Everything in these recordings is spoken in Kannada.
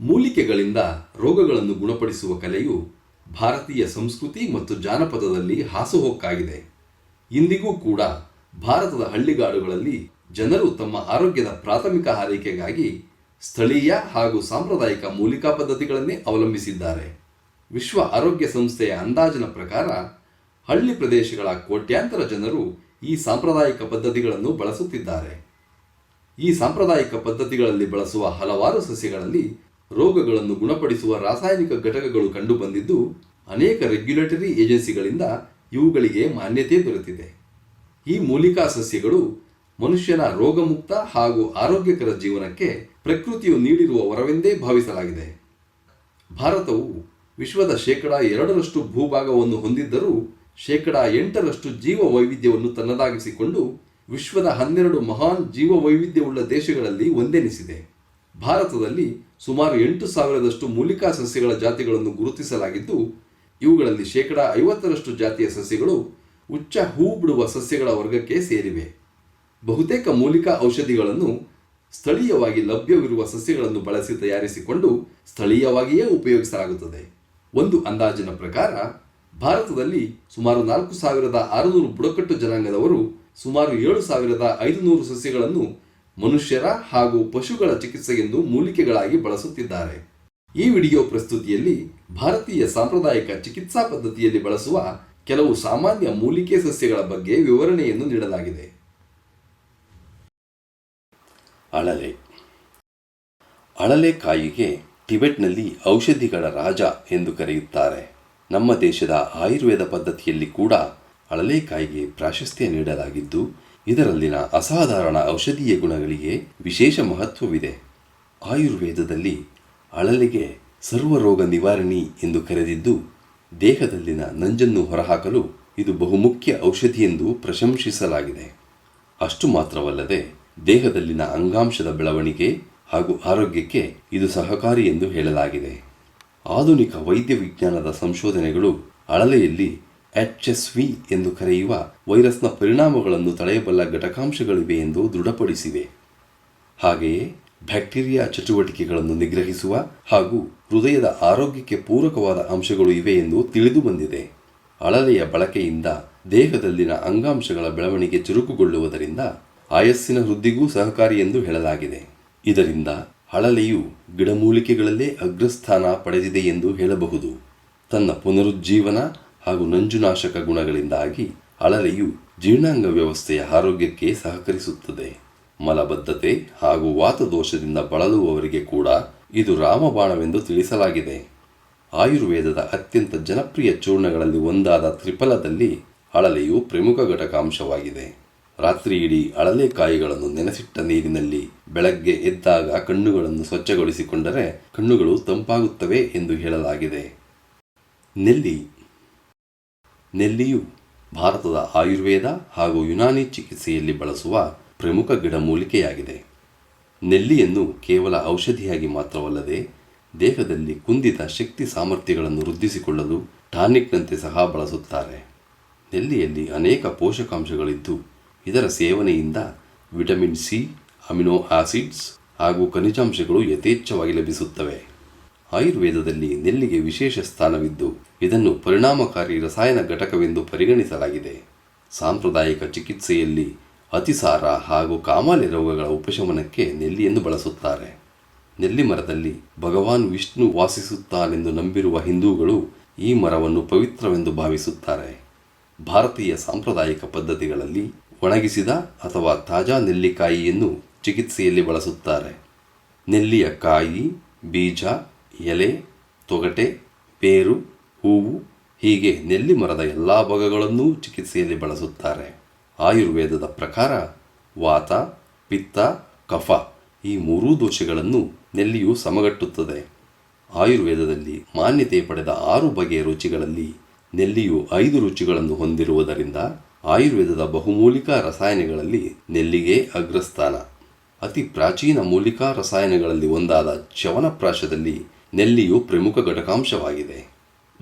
ಮೂಲಿಕೆಗಳಿಂದ ರೋಗಗಳನ್ನು ಗುಣಪಡಿಸುವ ಕಲೆಯು ಭಾರತೀಯ ಸಂಸ್ಕೃತಿ ಮತ್ತು ಜಾನಪದದಲ್ಲಿ ಹಾಸುಹೊಕ್ಕಾಗಿದೆ. ಇಂದಿಗೂ ಕೂಡ ಭಾರತದ ಹಳ್ಳಿಗಾಡುಗಳಲ್ಲಿ ಜನರು ತಮ್ಮ ಆರೋಗ್ಯದ ಪ್ರಾಥಮಿಕ ಆರೈಕೆಗಾಗಿ ಸ್ಥಳೀಯ ಹಾಗೂ ಸಾಂಪ್ರದಾಯಿಕ ಮೂಲಿಕಾ ಪದ್ಧತಿಗಳನ್ನೇ ಅವಲಂಬಿಸಿದ್ದಾರೆ. ವಿಶ್ವ ಆರೋಗ್ಯ ಸಂಸ್ಥೆಯ ಅಂದಾಜಿನ ಪ್ರಕಾರ ಹಳ್ಳಿ ಪ್ರದೇಶಗಳ ಕೋಟ್ಯಾಂತರ ಜನರು ಈ ಸಾಂಪ್ರದಾಯಿಕ ಪದ್ಧತಿಗಳನ್ನು ಬಳಸುತ್ತಿದ್ದಾರೆ. ಈ ಸಾಂಪ್ರದಾಯಿಕ ಪದ್ಧತಿಗಳಲ್ಲಿ ಬಳಸುವ ಹಲವಾರು ಸಸ್ಯಗಳಲ್ಲಿ ರೋಗಗಳನ್ನು ಗುಣಪಡಿಸುವ ರಾಸಾಯನಿಕ ಘಟಕಗಳು ಕಂಡುಬಂದಿದ್ದು, ಅನೇಕ ರೆಗ್ಯುಲೇಟರಿ ಏಜೆನ್ಸಿಗಳಿಂದ ಇವುಗಳಿಗೆ ಮಾನ್ಯತೆ ದೊರೆತಿದೆ. ಈ ಮೂಲಿಕಾ ಸಸ್ಯಗಳು ಮನುಷ್ಯನ ರೋಗಮುಕ್ತ ಹಾಗೂ ಆರೋಗ್ಯಕರ ಜೀವನಕ್ಕೆ ಪ್ರಕೃತಿಯು ನೀಡಿರುವ ವರವೆಂದೇ ಭಾವಿಸಲಾಗಿದೆ. ಭಾರತವು ವಿಶ್ವದ ಶೇಕಡಾ ಎರಡರಷ್ಟು ಭೂಭಾಗವನ್ನು ಹೊಂದಿದ್ದರೂ, ಶೇಕಡಾ ಎಂಟರಷ್ಟು ಜೀವ ವೈವಿಧ್ಯವನ್ನು ತನ್ನದಾಗಿಸಿಕೊಂಡು ವಿಶ್ವದ ಹನ್ನೆರಡು ಮಹಾನ್ ಜೀವ ವೈವಿಧ್ಯವುಳ್ಳ ದೇಶಗಳಲ್ಲಿ ಒಂದೆನಿಸಿದೆ. ಭಾರತದಲ್ಲಿ ಸುಮಾರು ಎಂಟು ಸಾವಿರದಷ್ಟು ಮೂಲಿಕಾ ಸಸ್ಯಗಳ ಜಾತಿಗಳನ್ನು ಗುರುತಿಸಲಾಗಿದ್ದು, ಇವುಗಳಲ್ಲಿ ಶೇಕಡ ಐವತ್ತರಷ್ಟು ಜಾತಿಯ ಸಸ್ಯಗಳು ಉಚ್ಚ ಹೂ ಬಿಡುವ ಸಸ್ಯಗಳ ವರ್ಗಕ್ಕೆ ಸೇರಿವೆ. ಬಹುತೇಕ ಮೂಲಿಕಾ ಔಷಧಿಗಳನ್ನು ಸ್ಥಳೀಯವಾಗಿ ಲಭ್ಯವಿರುವ ಸಸ್ಯಗಳನ್ನು ಬಳಸಿ ತಯಾರಿಸಿಕೊಂಡು ಸ್ಥಳೀಯವಾಗಿಯೇ ಉಪಯೋಗಿಸಲಾಗುತ್ತದೆ. ಒಂದು ಅಂದಾಜಿನ ಪ್ರಕಾರ, ಭಾರತದಲ್ಲಿ ಸುಮಾರು ನಾಲ್ಕು ಸಾವಿರದ ಆರುನೂರು ಬುಡಕಟ್ಟು ಜನಾಂಗದವರು ಸುಮಾರು ಏಳು ಸಾವಿರದ ಐದುನೂರು ಸಸ್ಯಗಳನ್ನು ಮನುಷ್ಯರ ಹಾಗೂ ಪಶುಗಳ ಚಿಕಿತ್ಸೆಗೆಂದು ಮೂಲಿಕೆಗಳಾಗಿ ಬಳಸುತ್ತಿದ್ದಾರೆ. ಈ ವಿಡಿಯೋ ಪ್ರಸ್ತುತಿಯಲ್ಲಿ ಭಾರತೀಯ ಸಾಂಪ್ರದಾಯಿಕ ಚಿಕಿತ್ಸಾ ಪದ್ಧತಿಯಲ್ಲಿ ಬಳಸುವ ಕೆಲವು ಸಾಮಾನ್ಯ ಮೂಲಿಕೆ ಸಸ್ಯಗಳ ಬಗ್ಗೆ ವಿವರಣೆಯನ್ನು ನೀಡಲಾಗಿದೆ. ಅಳಲೆ. ಅಳಲೆಕಾಯಿಗೆ ಟಿಬೆಟ್ನಲ್ಲಿ ಔಷಧಿಗಳ ರಾಜ ಎಂದು ಕರೆಯುತ್ತಾರೆ. ನಮ್ಮ ದೇಶದ ಆಯುರ್ವೇದ ಪದ್ಧತಿಯಲ್ಲಿ ಕೂಡ ಅಳಲೆಕಾಯಿಗೆ ಪ್ರಾಶಸ್ತ್ಯ ನೀಡಲಾಗಿದ್ದು ಇದರಲ್ಲಿನ ಅಸಾಧಾರಣ ಔಷಧೀಯ ಗುಣಗಳಿಗೆ ವಿಶೇಷ ಮಹತ್ವವಿದೆ. ಆಯುರ್ವೇದದಲ್ಲಿ ಅಳಲೆಗೆ ಸರ್ವರೋಗ ನಿವಾರಣಿ ಎಂದು ಕರೆದಿದ್ದು, ದೇಹದಲ್ಲಿನ ನಂಜನ್ನು ಹೊರಹಾಕಲು ಇದು ಬಹುಮುಖ್ಯ ಔಷಧಿ ಎಂದು ಪ್ರಶಂಸಿಸಲಾಗಿದೆ. ಅಷ್ಟು ಮಾತ್ರವಲ್ಲದೆ ದೇಹದಲ್ಲಿನ ಅಂಗಾಂಶದ ಬೆಳವಣಿಗೆ ಹಾಗೂ ಆರೋಗ್ಯಕ್ಕೆ ಇದು ಸಹಕಾರಿ ಎಂದು ಹೇಳಲಾಗಿದೆ. ಆಧುನಿಕ ವೈದ್ಯ ವಿಜ್ಞಾನದ ಸಂಶೋಧನೆಗಳು ಅಳಲೆಯಲ್ಲಿ ಎಚ್ ಎಸ್ ವಿ ಎಂದು ಕರೆಯುವ ವೈರಸ್ನ ಪರಿಣಾಮಗಳನ್ನು ತಡೆಯಬಲ್ಲ ಘಟಕಾಂಶಗಳಿವೆ ಎಂದು ದೃಢಪಡಿಸಿವೆ. ಹಾಗೆಯೇ ಬ್ಯಾಕ್ಟೀರಿಯಾ ಚಟುವಟಿಕೆಗಳನ್ನು ನಿಗ್ರಹಿಸುವ ಹಾಗೂ ಹೃದಯದ ಆರೋಗ್ಯಕ್ಕೆ ಪೂರಕವಾದ ಅಂಶಗಳು ಇವೆ ಎಂದು ತಿಳಿದು ಬಂದಿದೆ. ಅಳಲೆಯ ಬಳಕೆಯಿಂದ ದೇಹದಲ್ಲಿನ ಅಂಗಾಂಶಗಳ ಬೆಳವಣಿಗೆ ಚುರುಕುಗೊಳ್ಳುವುದರಿಂದ ಆಯಸ್ಸಿನ ವೃದ್ಧಿಗೂ ಸಹಕಾರಿ ಎಂದು ಹೇಳಲಾಗಿದೆ. ಇದರಿಂದ ಅಳಲೆಯು ಗಿಡಮೂಲಿಕೆಗಳಲ್ಲೇ ಅಗ್ರಸ್ಥಾನ ಪಡೆದಿದೆ ಎಂದು ಹೇಳಬಹುದು. ತನ್ನ ಪುನರುಜ್ಜೀವನ ಹಾಗೂ ನಂಜುನಾಶಕ ಗುಣಗಳಿಂದಾಗಿ ಅಳಲೆಯು ಜೀರ್ಣಾಂಗ ವ್ಯವಸ್ಥೆಯ ಆರೋಗ್ಯಕ್ಕೆ ಸಹಕರಿಸುತ್ತದೆ. ಮಲಬದ್ಧತೆ ಹಾಗೂ ವಾತದೋಷದಿಂದ ಬಳಲುವವರಿಗೆ ಕೂಡ ಇದು ರಾಮಬಾಣವೆಂದು ತಿಳಿಸಲಾಗಿದೆ. ಆಯುರ್ವೇದದ ಅತ್ಯಂತ ಜನಪ್ರಿಯ ಚೂರ್ಣಗಳಲ್ಲಿ ಒಂದಾದ ತ್ರಿಫಲದಲ್ಲಿ ಅಳಲೆಯು ಪ್ರಮುಖ ಘಟಕಾಂಶವಾಗಿದೆ. ರಾತ್ರಿ ಇಡೀ ಅಳಲೆಕಾಯಿಗಳನ್ನು ನೆನೆಸಿಟ್ಟ ನೀರಿನಲ್ಲಿ ಬೆಳಗ್ಗೆ ಎದ್ದಾಗ ಕಣ್ಣುಗಳನ್ನು ಸ್ವಚ್ಛಗೊಳಿಸಿಕೊಂಡರೆ ಕಣ್ಣುಗಳು ತಂಪಾಗುತ್ತವೆ ಎಂದು ಹೇಳಲಾಗಿದೆ. ನೆಲ್ಲಿ ನೆಲ್ಲಿಯು ಭಾರತದ ಆಯುರ್ವೇದ ಹಾಗೂ ಯುನಾನಿ ಚಿಕಿತ್ಸೆಯಲ್ಲಿ ಬಳಸುವ ಪ್ರಮುಖ ಗಿಡಮೂಲಿಕೆಯಾಗಿದೆ ನೆಲ್ಲಿಯನ್ನು ಕೇವಲ ಔಷಧಿಯಾಗಿ ಮಾತ್ರವಲ್ಲದೆ ದೇಹದಲ್ಲಿ ಕುಂದಿದ ಶಕ್ತಿ ಸಾಮರ್ಥ್ಯಗಳನ್ನು ವೃದ್ಧಿಸಿಕೊಳ್ಳಲು ಟಾನಿಕ್ನಂತೆ ಸಹ ಬಳಸುತ್ತಾರೆ. ನೆಲ್ಲಿಯಲ್ಲಿ ಅನೇಕ ಪೋಷಕಾಂಶಗಳಿದ್ದು, ಇದರ ಸೇವನೆಯಿಂದ ವಿಟಮಿನ್ ಸಿ, ಅಮಿನೋ ಆಸಿಡ್ಸ್ ಹಾಗೂ ಖನಿಜಾಂಶಗಳು ಯಥೇಚ್ಛವಾಗಿ ಲಭಿಸುತ್ತವೆ. ಆಯುರ್ವೇದದಲ್ಲಿ ನೆಲ್ಲಿಗೆ ವಿಶೇಷ ಸ್ಥಾನವಿದ್ದು ಇದನ್ನು ಪರಿಣಾಮಕಾರಿ ರಸಾಯನ ಘಟಕವೆಂದು ಪರಿಗಣಿಸಲಾಗಿದೆ. ಸಾಂಪ್ರದಾಯಿಕ ಚಿಕಿತ್ಸೆಯಲ್ಲಿ ಅತಿಸಾರ ಹಾಗೂ ಕಾಮಾಲೆ ರೋಗಗಳ ಉಪಶಮನಕ್ಕೆ ನೆಲ್ಲಿಯನ್ನು ಬಳಸುತ್ತಾರೆ. ನೆಲ್ಲಿ ಮರದಲ್ಲಿ ಭಗವಾನ್ ವಿಷ್ಣು ವಾಸಿಸುತ್ತಾನೆಂದು ನಂಬಿರುವ ಹಿಂದೂಗಳು ಈ ಮರವನ್ನು ಪವಿತ್ರವೆಂದು ಭಾವಿಸುತ್ತಾರೆ. ಭಾರತೀಯ ಸಾಂಪ್ರದಾಯಿಕ ಪದ್ಧತಿಗಳಲ್ಲಿ ಒಣಗಿಸಿದ ಅಥವಾ ತಾಜಾ ನೆಲ್ಲಿಕಾಯಿಯನ್ನು ಚಿಕಿತ್ಸೆಯಲ್ಲಿ ಬಳಸುತ್ತಾರೆ. ನೆಲ್ಲಿಯ ಕಾಯಿ, ಬೀಜ, ಎಲೆ, ತೊಗಟೆ ಬೇರು ಹೂವು ಹೀಗೆ ನೆಲ್ಲಿ ಮರದ ಎಲ್ಲ ಭಾಗಗಳನ್ನೂ ಚಿಕಿತ್ಸೆಯಲ್ಲಿ ಬಳಸುತ್ತಾರೆ. ಆಯುರ್ವೇದದ ಪ್ರಕಾರ ವಾತ, ಪಿತ್ತ, ಕಫ ಈ ಮೂರೂ ದೋಷಗಳನ್ನು ನೆಲ್ಲಿಯು ಸಮಗಟ್ಟುತ್ತದೆ. ಆಯುರ್ವೇದದಲ್ಲಿ ಮಾನ್ಯತೆ ಪಡೆದ ಆರು ಬಗೆಯ ರುಚಿಗಳಲ್ಲಿ ನೆಲ್ಲಿಯು ಐದು ರುಚಿಗಳನ್ನು ಹೊಂದಿರುವುದರಿಂದ ಆಯುರ್ವೇದದ ಬಹುಮೂಲಿಕ ರಸಾಯನಗಳಲ್ಲಿ ನೆಲ್ಲಿಗೆ ಅಗ್ರಸ್ಥಾನ. ಅತಿ ಪ್ರಾಚೀನ ಮೂಲಿಕಾ ರಸಾಯನಗಳಲ್ಲಿ ಒಂದಾದ ಚವನಪ್ರಾಶದಲ್ಲಿ ನೆಲ್ಲಿಯು ಪ್ರಮುಖ ಘಟಕಾಂಶವಾಗಿದೆ.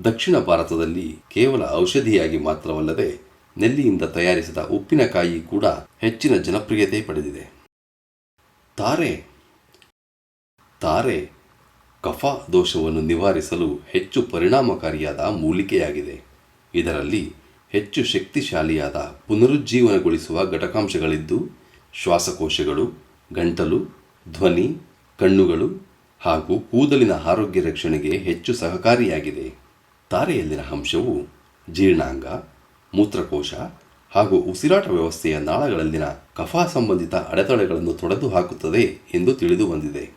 ದಕ್ಷಿಣ ಭಾರತದಲ್ಲಿ ಕೇವಲ ಔಷಧಿಯಾಗಿ ಮಾತ್ರವಲ್ಲದೆ ನೆಲ್ಲಿಯಿಂದ ತಯಾರಿಸಿದ ಉಪ್ಪಿನಕಾಯಿ ಕೂಡ ಹೆಚ್ಚಿನ ಜನಪ್ರಿಯತೆ ಪಡೆದಿದೆ. ತಾರೆ. ತಾರೆ ಕಫ ದೋಷವನ್ನು ನಿವಾರಿಸಲು ಹೆಚ್ಚು ಪರಿಣಾಮಕಾರಿಯಾದ ಮೂಲಿಕೆಯಾಗಿದೆ. ಇದರಲ್ಲಿ ಹೆಚ್ಚು ಶಕ್ತಿಶಾಲಿಯಾದ ಪುನರುಜ್ಜೀವನಗೊಳಿಸುವ ಘಟಕಾಂಶಗಳಿದ್ದು, ಶ್ವಾಸಕೋಶಗಳು, ಗಂಟಲು, ಧ್ವನಿ, ಕಣ್ಣುಗಳು ಹಾಗೂ ಕೂದಲಿನ ಆರೋಗ್ಯ ರಕ್ಷಣೆಗೆ ಹೆಚ್ಚು ಸಹಕಾರಿಯಾಗಿದೆ. ತಾರೆಯಲ್ಲಿನ ಅಂಶವು ಜೀರ್ಣಾಂಗ, ಮೂತ್ರಕೋಶ ಹಾಗೂ ಉಸಿರಾಟ ವ್ಯವಸ್ಥೆಯ ನಾಳಗಳಲ್ಲಿನ ಕಫಾ ಸಂಬಂಧಿತ ಅಡೆತಡೆಗಳನ್ನು ತೊಡೆದು ಹಾಕುತ್ತದೆ ಎಂದು ತಿಳಿದು ಬಂದಿದೆ.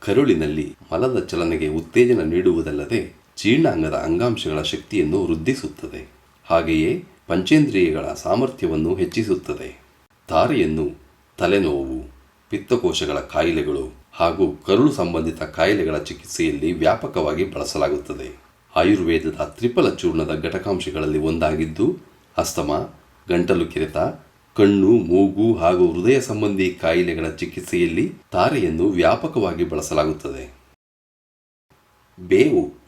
ಕರುಳಿನಲ್ಲಿ ಮಲದ ಚಲನೆಗೆ ಉತ್ತೇಜನ ನೀಡುವುದಲ್ಲದೆ ಜೀರ್ಣಾಂಗದ ಅಂಗಾಂಶಗಳ ಶಕ್ತಿಯನ್ನು ವೃದ್ಧಿಸುತ್ತದೆ. ಹಾಗೆಯೇ ಪಂಚೇಂದ್ರಿಯಗಳ ಸಾಮರ್ಥ್ಯವನ್ನು ಹೆಚ್ಚಿಸುತ್ತದೆ. ತಾರೆಯನ್ನು ತಲೆನೋವು, ಪಿತ್ತಕೋಶಗಳ ಕಾಯಿಲೆಗಳು ಹಾಗೂ ಕರುಳು ಸಂಬಂಧಿತ ಕಾಯಿಲೆಗಳ ಚಿಕಿತ್ಸೆಯಲ್ಲಿ ವ್ಯಾಪಕವಾಗಿ ಬಳಸಲಾಗುತ್ತದೆ. ಆಯುರ್ವೇದದ ತ್ರಿಪಲ ಚೂರ್ಣದ ಘಟಕಾಂಶಗಳಲ್ಲಿ ಒಂದಾಗಿದ್ದು, ಅಸ್ತಮ, ಗಂಟಲು ಕೆರೆತ, ಕಣ್ಣು, ಮೂಗು ಹಾಗೂ ಹೃದಯ ಸಂಬಂಧಿ ಕಾಯಿಲೆಗಳ ಚಿಕಿತ್ಸೆಯಲ್ಲಿ ತಾರೆಯನ್ನು ವ್ಯಾಪಕವಾಗಿ ಬಳಸಲಾಗುತ್ತದೆ. ಬೇವು.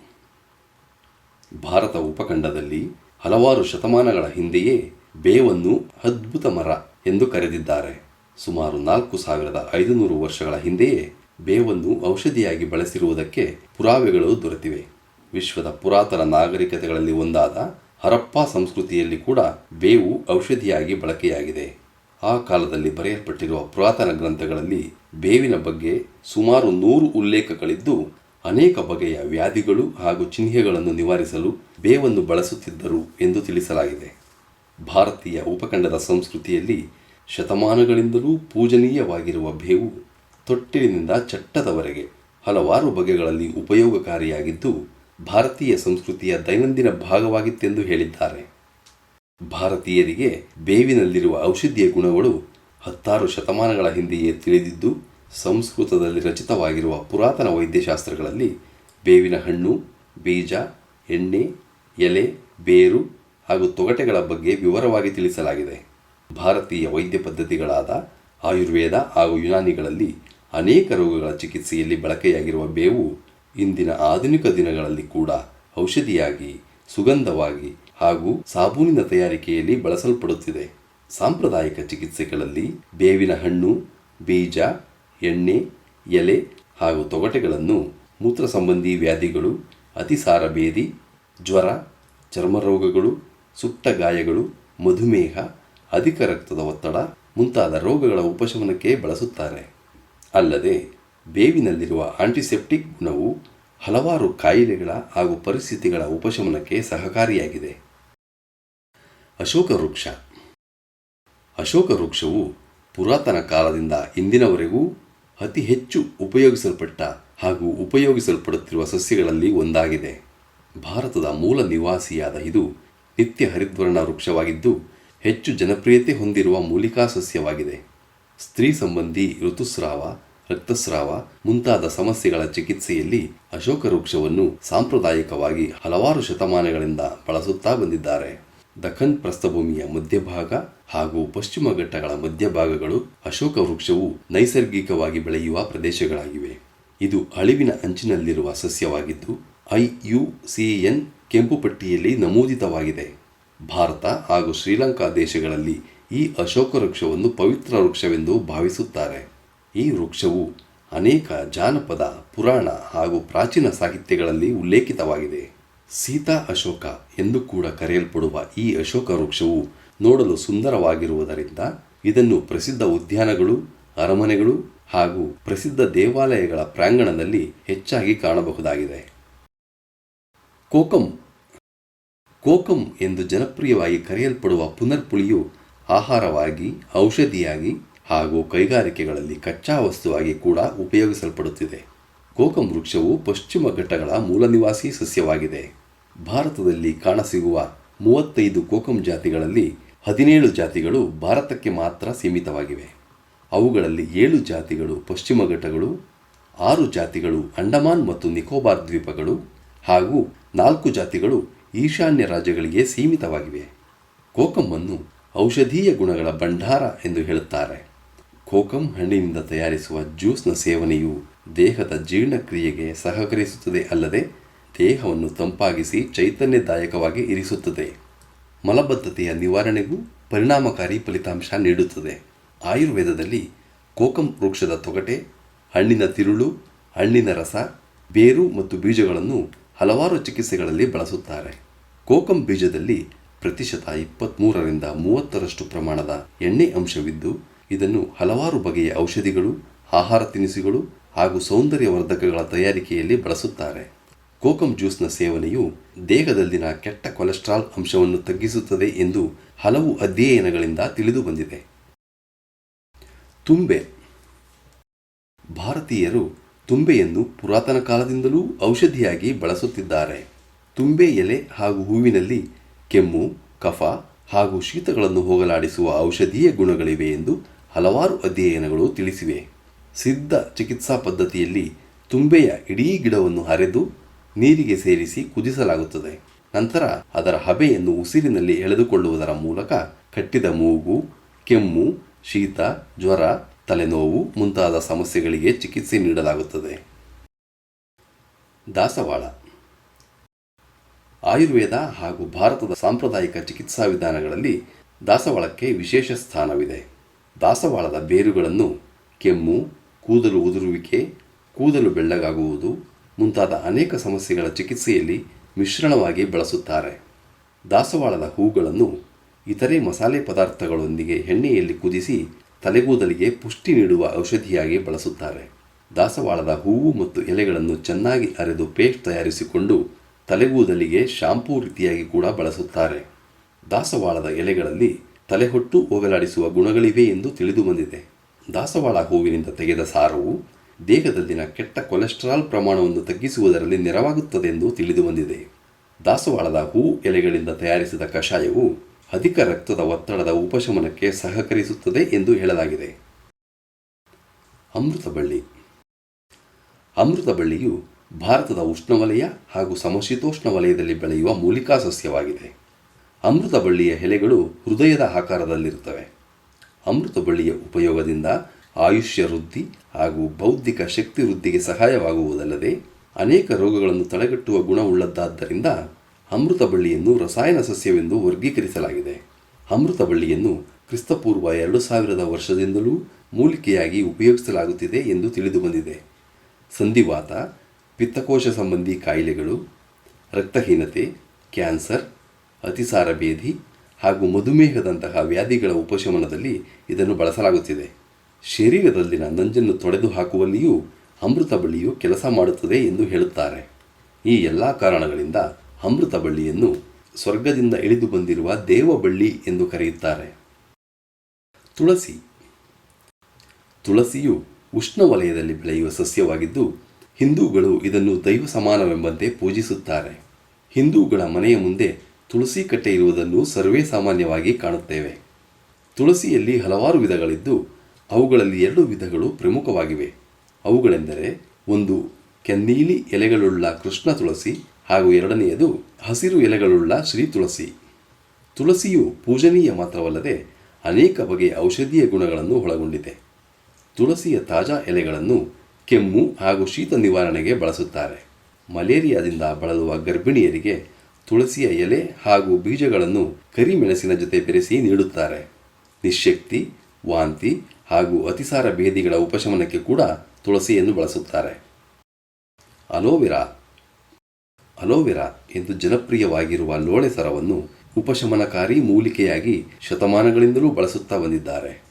ಭಾರತ ಉಪಖಂಡದಲ್ಲಿ ಹಲವಾರು ಶತಮಾನಗಳ ಹಿಂದೆಯೇ ಬೇವನ್ನು ಅದ್ಭುತ ಮರ ಎಂದು ಕರೆದಿದ್ದಾರೆ. ಸುಮಾರು ನಾಲ್ಕು ಸಾವಿರದ ಐದುನೂರು ವರ್ಷಗಳ ಹಿಂದೆಯೇ ಬೇವನ್ನು ಔಷಧಿಯಾಗಿ ಬಳಸಿರುವುದಕ್ಕೆ ಪುರಾವೆಗಳು ದೊರೆತಿವೆ. ವಿಶ್ವದ ಪುರಾತನ ನಾಗರಿಕತೆಗಳಲ್ಲಿ ಒಂದಾದ ಹರಪ್ಪ ಸಂಸ್ಕೃತಿಯಲ್ಲಿ ಕೂಡ ಬೇವು ಔಷಧಿಯಾಗಿ ಬಳಕೆಯಾಗಿದೆ. ಆ ಕಾಲದಲ್ಲಿ ಬರೆಯಲ್ಪಟ್ಟಿರುವ ಪುರಾತನ ಗ್ರಂಥಗಳಲ್ಲಿ ಬೇವಿನ ಬಗ್ಗೆ ಸುಮಾರು ನೂರು ಉಲ್ಲೇಖಗಳಿದ್ದು, ಅನೇಕ ಬಗೆಯ ವ್ಯಾಧಿಗಳು ಹಾಗೂ ಚಿಹ್ನೆಗಳನ್ನು ನಿವಾರಿಸಲು ಬೇವನ್ನು ಬಳಸುತ್ತಿದ್ದರು ಎಂದು ತಿಳಿಸಲಾಗಿದೆ. ಭಾರತೀಯ ಉಪಖಂಡದ ಸಂಸ್ಕೃತಿಯಲ್ಲಿ ಶತಮಾನಗಳಿಂದಲೂ ಪೂಜನೀಯವಾಗಿರುವ ಬೇವು ತೊಟ್ಟಿಲಿನಿಂದ ಚಟ್ಟದವರೆಗೆ ಹಲವಾರು ಬಗೆಗಳಲ್ಲಿ ಉಪಯೋಗಕಾರಿಯಾಗಿದ್ದು ಭಾರತೀಯ ಸಂಸ್ಕೃತಿಯ ದೈನಂದಿನ ಭಾಗವಾಗಿತ್ತೆಂದು ಹೇಳಿದ್ದಾರೆ. ಭಾರತೀಯರಿಗೆ ಬೇವಿನಲ್ಲಿರುವ ಔಷಧೀಯ ಗುಣಗಳು ಹತ್ತಾರು ಶತಮಾನಗಳ ಹಿಂದೆಯೇ ತಿಳಿದಿದ್ದು, ಸಂಸ್ಕೃತದಲ್ಲಿ ರಚಿತವಾಗಿರುವ ಪುರಾತನ ವೈದ್ಯಶಾಸ್ತ್ರಗಳಲ್ಲಿ ಬೇವಿನ ಹಣ್ಣು, ಬೀಜ, ಎಣ್ಣೆ, ಎಲೆ, ಬೇರು ಹಾಗೂ ತೊಗಟೆಗಳ ಬಗ್ಗೆ ವಿವರವಾಗಿ ತಿಳಿಸಲಾಗಿದೆ. ಭಾರತೀಯ ವೈದ್ಯ ಪದ್ಧತಿಗಳಾದ ಆಯುರ್ವೇದ ಹಾಗೂ ಯುನಾನಿಗಳಲ್ಲಿ ಅನೇಕ ರೋಗಗಳ ಚಿಕಿತ್ಸೆಯಲ್ಲಿ ಬಳಕೆಯಾಗಿರುವ ಬೇವು ಇಂದಿನ ಆಧುನಿಕ ದಿನಗಳಲ್ಲಿ ಕೂಡ ಔಷಧಿಯಾಗಿ, ಸುಗಂಧವಾಗಿ ಹಾಗೂ ಸಾಬೂನಿನ ತಯಾರಿಕೆಯಲ್ಲಿ ಬಳಸಲ್ಪಡುತ್ತಿದೆ. ಸಾಂಪ್ರದಾಯಿಕ ಚಿಕಿತ್ಸೆಗಳಲ್ಲಿ ಬೇವಿನ ಹಣ್ಣು, ಬೀಜ, ಎಣ್ಣೆ, ಎಲೆ ಹಾಗೂ ತೊಗಟೆಗಳನ್ನು ಮೂತ್ರ ಸಂಬಂಧಿ ವ್ಯಾಧಿಗಳು, ಅತಿಸಾರ ಬೇದಿ ಜ್ವರ, ಚರ್ಮ ರೋಗಗಳು ಸುಟ್ಟ ಗಾಯಗಳು, ಮಧುಮೇಹ, ಅಧಿಕ ರಕ್ತದ ಒತ್ತಡ ಮುಂತಾದ ರೋಗಗಳ ಉಪಶಮನಕ್ಕೆ ಬಳಸುತ್ತಾರೆ. ಅಲ್ಲದೆ ಬೇವಿನಲ್ಲಿರುವ ಆಂಟಿಸೆಪ್ಟಿಕ್ ಗುಣವು ಹಲವಾರು ಕಾಯಿಲೆಗಳ ಹಾಗೂ ಪರಿಸ್ಥಿತಿಗಳ ಉಪಶಮನಕ್ಕೆ ಸಹಕಾರಿಯಾಗಿದೆ. ಅಶೋಕ ವೃಕ್ಷ ಅಶೋಕ ವೃಕ್ಷವು ಪುರಾತನ ಕಾಲದಿಂದ ಇಂದಿನವರೆಗೂ ಅತಿ ಹೆಚ್ಚು ಉಪಯೋಗಿಸಲ್ಪಟ್ಟ ಹಾಗೂ ಉಪಯೋಗಿಸಲ್ಪಡುತ್ತಿರುವ ಸಸ್ಯಗಳಲ್ಲಿ ಒಂದಾಗಿದೆ. ಭಾರತದ ಮೂಲ ನಿವಾಸಿಯಾದ ಇದು ನಿತ್ಯ ಹರಿದ್ವರ್ಣ ವೃಕ್ಷವಾಗಿದ್ದು, ಹೆಚ್ಚು ಜನಪ್ರಿಯತೆ ಹೊಂದಿರುವ ಮೂಲಿಕಾ ಸಸ್ಯವಾಗಿದೆ. ಸ್ತ್ರೀ ಸಂಬಂಧಿ ಋತುಸ್ರಾವ ರಕ್ತಸ್ರಾವ, ಮುಂತಾದ ಸಮಸ್ಯೆಗಳ ಚಿಕಿತ್ಸೆಯಲ್ಲಿ ಅಶೋಕ ವೃಕ್ಷವನ್ನು ಸಾಂಪ್ರದಾಯಿಕವಾಗಿ ಹಲವಾರು ಶತಮಾನಗಳಿಂದ ಬಳಸುತ್ತಾ ಬಂದಿದ್ದಾರೆ. ದಖನ್ ಪ್ರಸ್ಥಭೂಮಿಯ ಮಧ್ಯಭಾಗ ಹಾಗೂ ಪಶ್ಚಿಮ ಘಟ್ಟಗಳ ಮಧ್ಯಭಾಗಗಳು ಅಶೋಕ ವೃಕ್ಷವು ನೈಸರ್ಗಿಕವಾಗಿ ಬೆಳೆಯುವ ಪ್ರದೇಶಗಳಾಗಿವೆ. ಇದು ಅಳಿವಿನ ಅಂಚಿನಲ್ಲಿರುವ ಸಸ್ಯವಾಗಿದ್ದು ಐ ಯು ಸಿ ಎನ್ ಕೆಂಪು ಪಟ್ಟಿಯಲ್ಲಿ ನಮೂದಿತವಾಗಿದೆ. ಭಾರತ ಹಾಗೂ ಶ್ರೀಲಂಕಾ ದೇಶಗಳಲ್ಲಿ ಈ ಅಶೋಕ ವೃಕ್ಷವನ್ನು ಪವಿತ್ರ ವೃಕ್ಷವೆಂದು ಭಾವಿಸುತ್ತಾರೆ. ಈ ವೃಕ್ಷವು ಅನೇಕ ಜಾನಪದ, ಪುರಾಣ ಹಾಗೂ ಪ್ರಾಚೀನ ಸಾಹಿತ್ಯಗಳಲ್ಲಿ ಉಲ್ಲೇಖಿತವಾಗಿದೆ. ಸೀತಾ ಅಶೋಕ ಎಂದು ಕೂಡ ಕರೆಯಲ್ಪಡುವ ಈ ಅಶೋಕ ವೃಕ್ಷವು ನೋಡಲು ಸುಂದರವಾಗಿರುವುದರಿಂದ ಇದನ್ನು ಪ್ರಸಿದ್ಧ ಉದ್ಯಾನಗಳು, ಅರಮನೆಗಳು ಹಾಗೂ ಪ್ರಸಿದ್ಧ ದೇವಾಲಯಗಳ ಪ್ರಾಂಗಣದಲ್ಲಿ ಹೆಚ್ಚಾಗಿ ಕಾಣಬಹುದಾಗಿದೆ. ಕೋಕಂ. ಕೋಕಂ ಎಂದು ಜನಪ್ರಿಯವಾಗಿ ಕರೆಯಲ್ಪಡುವ ಪುನರ್ಪುಳಿಯು ಆಹಾರವಾಗಿ, ಔಷಧಿಯಾಗಿ ಹಾಗೂ ಕೈಗಾರಿಕೆಗಳಲ್ಲಿ ಕಚ್ಚಾ ವಸ್ತುವಾಗಿ ಕೂಡ ಉಪಯೋಗಿಸಲ್ಪಡುತ್ತಿದೆ. ಕೋಕಂ ವೃಕ್ಷವು ಪಶ್ಚಿಮ ಘಟ್ಟಗಳ ಮೂಲನಿವಾಸಿ ಸಸ್ಯವಾಗಿದೆ. ಭಾರತದಲ್ಲಿ ಕಾಣಸಿಗುವ ಮೂವತ್ತೈದು ಕೋಕಂ ಜಾತಿಗಳಲ್ಲಿ ಹದಿನೇಳು ಜಾತಿಗಳು ಭಾರತಕ್ಕೆ ಮಾತ್ರ ಸೀಮಿತವಾಗಿವೆ. ಅವುಗಳಲ್ಲಿ ಏಳು ಜಾತಿಗಳು ಪಶ್ಚಿಮ ಘಟ್ಟಗಳು, ಆರು ಜಾತಿಗಳು ಅಂಡಮಾನ್ ಮತ್ತು ನಿಕೋಬಾರ್ ದ್ವೀಪಗಳು ಹಾಗೂ ನಾಲ್ಕು ಜಾತಿಗಳು ಈಶಾನ್ಯ ರಾಜ್ಯಗಳಿಗೆ ಸೀಮಿತವಾಗಿವೆ. ಕೋಕಮ್ಮನ್ನು ಔಷಧೀಯ ಗುಣಗಳ ಭಂಡಾರ ಎಂದು ಹೇಳುತ್ತಾರೆ. ಕೋಕಂ ಹಣ್ಣಿನಿಂದ ತಯಾರಿಸುವ ಜ್ಯೂಸ್ನ ಸೇವನೆಯು ದೇಹದ ಜೀರ್ಣಕ್ರಿಯೆಗೆ ಸಹಕರಿಸುತ್ತದೆ ಅಲ್ಲದೆ ದೇಹವನ್ನು ತಂಪಾಗಿಸಿ ಚೈತನ್ಯದಾಯಕವಾಗಿ ಇರಿಸುತ್ತದೆ. ಮಲಬದ್ಧತೆಯ ನಿವಾರಣೆಗೂ ಪರಿಣಾಮಕಾರಿ ಫಲಿತಾಂಶ ನೀಡುತ್ತದೆ. ಆಯುರ್ವೇದದಲ್ಲಿ ಕೋಕಂ ವೃಕ್ಷದ ತೊಗಟೆ, ಹಣ್ಣಿನ ತಿರುಳು, ಹಣ್ಣಿನ ರಸ, ಬೇರು ಮತ್ತು ಬೀಜಗಳನ್ನು ಹಲವಾರು ಚಿಕಿತ್ಸೆಗಳಲ್ಲಿ ಬಳಸುತ್ತಾರೆ. ಕೋಕಂ ಬೀಜದಲ್ಲಿ ಪ್ರತಿಶತ ಇಪ್ಪತ್ತ್ಮೂರರಿಂದ ಮೂವತ್ತರಷ್ಟು ಪ್ರಮಾಣದ ಎಣ್ಣೆ ಅಂಶವಿದ್ದು ಇದನ್ನು ಹಲವಾರು ಬಗೆಯ ಔಷಧಿಗಳು, ಆಹಾರ ತಿನಿಸುಗಳು ಹಾಗೂ ಸೌಂದರ್ಯವರ್ಧಕಗಳ ತಯಾರಿಕೆಯಲ್ಲಿ ಬಳಸುತ್ತಾರೆ. ಕೋಕಂ ಜ್ಯೂಸ್ನ ಸೇವನೆಯು ದೇಹದಲ್ಲಿನ ಕೆಟ್ಟ ಕೊಲೆಸ್ಟ್ರಾಲ್ ಅಂಶವನ್ನು ತಗ್ಗಿಸುತ್ತದೆ ಎಂದು ಹಲವು ಅಧ್ಯಯನಗಳಿಂದ ತಿಳಿದು ಬಂದಿದೆ ತುಂಬೆ. ಭಾರತೀಯರು ತುಂಬೆಯನ್ನು ಪುರಾತನ ಕಾಲದಿಂದಲೂ ಔಷಧಿಯಾಗಿ ಬಳಸುತ್ತಿದ್ದಾರೆ. ತುಂಬೆ ಎಲೆ ಹಾಗೂ ಹೂವಿನಲ್ಲಿ ಕೆಮ್ಮು, ಕಫ ಹಾಗೂ ಶೀತಗಳನ್ನು ಹೋಗಲಾಡಿಸುವ ಔಷಧೀಯ ಗುಣಗಳಿವೆ ಎಂದು ಹಲವಾರು ಅಧ್ಯಯನಗಳು ತಿಳಿಸಿವೆ. ಸಿದ್ಧ ಚಿಕಿತ್ಸಾ ಪದ್ಧತಿಯಲ್ಲಿ ತುಂಬೆಯ ಇಡೀ ಗಿಡವನ್ನು ಹರೆದು ನೀರಿಗೆ ಸೇರಿಸಿ ಕುದಿಸಲಾಗುತ್ತದೆ. ನಂತರ ಅದರ ಹಬೆಯನ್ನು ಉಸಿರಿನಲ್ಲಿ ಎಳೆದುಕೊಳ್ಳುವುದರ ಮೂಲಕ ಕಟ್ಟಿದ ಮೂಗು, ಕೆಮ್ಮು, ಶೀತ, ಜ್ವರ, ತಲೆನೋವು ಮುಂತಾದ ಸಮಸ್ಯೆಗಳಿಗೆ ಚಿಕಿತ್ಸೆ ನೀಡಲಾಗುತ್ತದೆ. ದಾಸವಾಳ ಆಯುರ್ವೇದ ಹಾಗೂ ಭಾರತದ ಸಾಂಪ್ರದಾಯಿಕ ಚಿಕಿತ್ಸಾ ವಿಧಾನಗಳಲ್ಲಿ ದಾಸವಾಳಕ್ಕೆ ವಿಶೇಷ ಸ್ಥಾನವಿದೆ. ದಾಸವಾಳದ ಬೇರುಗಳನ್ನು ಕೆಮ್ಮು, ಕೂದಲು ಉದುರುವಿಕೆ, ಕೂದಲು ಬೆಳ್ಳಗಾಗುವುದು ಮುಂತಾದ ಅನೇಕ ಸಮಸ್ಯೆಗಳ ಚಿಕಿತ್ಸೆಯಲ್ಲಿ ಮಿಶ್ರಣವಾಗಿ ಬಳಸುತ್ತಾರೆ. ದಾಸವಾಳದ ಹೂಗಳನ್ನು ಇತರೆ ಮಸಾಲೆ ಪದಾರ್ಥಗಳೊಂದಿಗೆ ಎಣ್ಣೆಯಲ್ಲಿ ಕುದಿಸಿ ತಲೆಗೂದಲಿಗೆ ಪುಷ್ಟಿ ನೀಡುವ ಔಷಧಿಯಾಗಿ ಬಳಸುತ್ತಾರೆ. ದಾಸವಾಳದ ಹೂವು ಮತ್ತು ಎಲೆಗಳನ್ನು ಚೆನ್ನಾಗಿ ಅರೆದು ಪೇಸ್ಟ್ ತಯಾರಿಸಿಕೊಂಡು ತಲೆಗೂದಲಿಗೆ ಶಾಂಪೂ ರೀತಿಯಾಗಿ ಕೂಡ ಬಳಸುತ್ತಾರೆ. ದಾಸವಾಳದ ಎಲೆಗಳಲ್ಲಿ ತಲೆಹೊಟ್ಟು ಹೋಗಲಾಡಿಸುವ ಗುಣಗಳಿವೆ ಎಂದು ತಿಳಿದು ಬಂದಿದೆ ದಾಸವಾಳ ಹೂವಿನಿಂದ ತೆಗೆದ ಸಾರವು ದೇಹದಲ್ಲಿನ ಕೆಟ್ಟ ಕೊಲೆಸ್ಟ್ರಾಲ್ ಪ್ರಮಾಣವನ್ನು ತಗ್ಗಿಸುವುದರಲ್ಲಿ ನೆರವಾಗುತ್ತದೆ ಎಂದು ತಿಳಿದು ಬಂದಿದೆ ದಾಸವಾಳದ ಹೂ ಎಲೆಗಳಿಂದ ತಯಾರಿಸಿದ ಕಷಾಯವು ಅಧಿಕ ರಕ್ತದ ಒತ್ತಡದ ಉಪಶಮನಕ್ಕೆ ಸಹಕರಿಸುತ್ತದೆ ಎಂದು ಹೇಳಲಾಗಿದೆ. ಅಮೃತಬಳ್ಳಿ. ಅಮೃತಬಳ್ಳಿಯು ಭಾರತದ ಉಷ್ಣವಲಯ ಹಾಗೂ ಸಮಶೀತೋಷ್ಣ ವಲಯದಲ್ಲಿ ಬೆಳೆಯುವ ಮೂಲಿಕಾ ಸಸ್ಯವಾಗಿದೆ. ಅಮೃತಬಳ್ಳಿಯ ಎಲೆಗಳು ಹೃದಯದ ಆಕಾರದಲ್ಲಿರುತ್ತವೆ. ಅಮೃತ ಬಳ್ಳಿಯ ಉಪಯೋಗದಿಂದ ಆಯುಷ್ಯ ವೃದ್ಧಿ ಹಾಗೂ ಬೌದ್ಧಿಕ ಶಕ್ತಿ ವೃದ್ಧಿಗೆ ಸಹಾಯವಾಗುವುದಲ್ಲದೆ ಅನೇಕ ರೋಗಗಳನ್ನು ತಡೆಗಟ್ಟುವ ಗುಣವುಳ್ಳದ್ದಾದ್ದರಿಂದ ಅಮೃತ ಬಳ್ಳಿಯನ್ನು ರಸಾಯನ ಸಸ್ಯವೆಂದು ವರ್ಗೀಕರಿಸಲಾಗಿದೆ. ಅಮೃತ ಬಳ್ಳಿಯನ್ನು ಕ್ರಿಸ್ತಪೂರ್ವ ಎರಡು ಸಾವಿರದ ವರ್ಷದಿಂದಲೂ ಮೂಲಿಕೆಯಾಗಿ ಉಪಯೋಗಿಸಲಾಗುತ್ತಿದೆ ಎಂದು ತಿಳಿದು ಬಂದಿದೆ ಸಂಧಿವಾತ, ಪಿತ್ತಕೋಶ ಸಂಬಂಧಿ ಕಾಯಿಲೆಗಳು, ರಕ್ತಹೀನತೆ, ಕ್ಯಾನ್ಸರ್ ಅತಿಸಾರ ಭೇದಿ ಹಾಗೂ ಮಧುಮೇಹದಂತಹ ವ್ಯಾಧಿಗಳ ಉಪಶಮನದಲ್ಲಿ ಇದನ್ನು ಬಳಸಲಾಗುತ್ತಿದೆ. ಶರೀರದಲ್ಲಿನ ನಂಜನ್ನು ತೊಡೆದು ಹಾಕುವಲ್ಲಿಯೂ ಅಮೃತ ಬಳ್ಳಿಯು ಕೆಲಸ ಮಾಡುತ್ತದೆ ಎಂದು ಹೇಳುತ್ತಾರೆ. ಈ ಎಲ್ಲ ಕಾರಣಗಳಿಂದ ಅಮೃತ ಬಳ್ಳಿಯನ್ನು ಸ್ವರ್ಗದಿಂದ ಇಳಿದು ಬಂದಿರುವ ದೇವಬಳ್ಳಿ ಎಂದು ಕರೆಯುತ್ತಾರೆ. ತುಳಸಿ. ತುಳಸಿಯು ಉಷ್ಣವಲಯದಲ್ಲಿ ಬೆಳೆಯುವ ಸಸ್ಯವಾಗಿದ್ದು, ಹಿಂದೂಗಳು ಇದನ್ನು ದೈವ ಸಮಾನವೆಂಬಂತೆ ಪೂಜಿಸುತ್ತಾರೆ. ಹಿಂದೂಗಳ ಮನೆಯ ಮುಂದೆ ತುಳಸಿ ಕಟ್ಟೆ ಇರುವುದನ್ನು ಸರ್ವೇ ಸಾಮಾನ್ಯವಾಗಿ ಕಾಣುತ್ತೇವೆ. ತುಳಸಿಯಲ್ಲಿ ಹಲವಾರು ವಿಧಗಳಿದ್ದು, ಅವುಗಳಲ್ಲಿ ಎರಡು ವಿಧಗಳು ಪ್ರಮುಖವಾಗಿವೆ. ಅವುಗಳೆಂದರೆ, ಒಂದು ಕೆನ್ನೀಲಿ ಎಲೆಗಳುಳ್ಳ ಕೃಷ್ಣ ತುಳಸಿ ಹಾಗೂ ಎರಡನೆಯದು ಹಸಿರು ಎಲೆಗಳುಳ್ಳ ಶ್ರೀ ತುಳಸಿ. ತುಳಸಿಯು ಪೂಜನೀಯ ಮಾತ್ರವಲ್ಲದೆ ಅನೇಕ ಬಗೆಯ ಔಷಧೀಯ ಗುಣಗಳನ್ನು ಒಳಗೊಂಡಿದೆ. ತುಳಸಿಯ ತಾಜಾ ಎಲೆಗಳನ್ನು ಕೆಮ್ಮು ಹಾಗೂ ಶೀತ ನಿವಾರಣೆಗೆ ಬಳಸುತ್ತಾರೆ. ಮಲೇರಿಯಾದಿಂದ ಬಳಲುವ ಗರ್ಭಿಣಿಯರಿಗೆ ತುಳಸಿಯ ಎಲೆ ಹಾಗೂ ಬೀಜಗಳನ್ನು ಕರಿಮೆಣಸಿನ ಜೊತೆ ಬೆರೆಸಿ ನೀಡುತ್ತಾರೆ. ನಿಶಕ್ತಿ, ವಾಂತಿ ಹಾಗೂ ಅತಿಸಾರ ಭೇದಿಗಳ ಉಪಶಮನಕ್ಕೆ ಕೂಡ ತುಳಸಿಯನ್ನು ಬಳಸುತ್ತಾರೆ. ಅಲೋವೆರಾ. ಅಲೋವೆರಾ ಎಂದು ಜನಪ್ರಿಯವಾಗಿರುವ ಲೋಳೆ ಸರವನ್ನು ಉಪಶಮನಕಾರಿ ಮೂಲಿಕೆಯಾಗಿ ಶತಮಾನಗಳಿಂದಲೂ ಬಳಸುತ್ತಾ ಬಂದಿದ್ದಾರೆ.